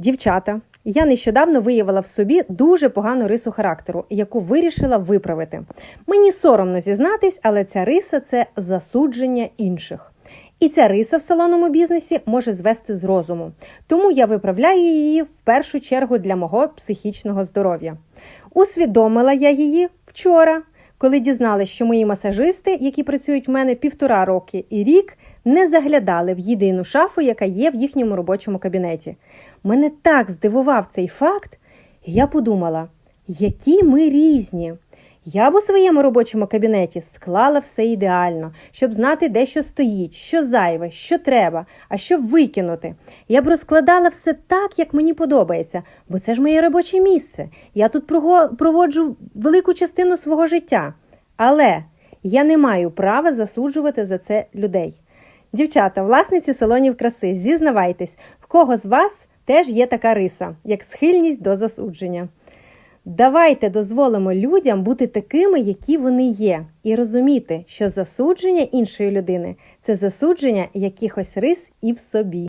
Дівчата, я нещодавно виявила в собі дуже погану рису характеру, яку вирішила виправити. Мені соромно зізнатись, але ця риса це засудження інших. І ця риса в салонному бізнесі може звести з розуму. Тому я виправляю її в першу чергу для мого психічного здоров'я. Усвідомила я її вчора, коли дізналась, що мої масажисти, які працюють в мене півтора роки і рік, не заглядали в єдину шафу, яка є в їхньому робочому кабінеті. Мене так здивував цей факт, я подумала, які ми різні. Я б у своєму робочому кабінеті склала все ідеально, щоб знати, де що стоїть, що зайве, що треба, а що викинути. Я б розкладала все так, як мені подобається, бо це ж моє робоче місце. Я тут проводжу велику частину свого життя. Але я не маю права засуджувати за це людей. Дівчата, власниці салонів краси, зізнавайтесь, в кого з вас теж є така риса, як схильність до засудження. Давайте дозволимо людям бути такими, які вони є, і розуміти, що засудження іншої людини це засудження якихось рис і в собі.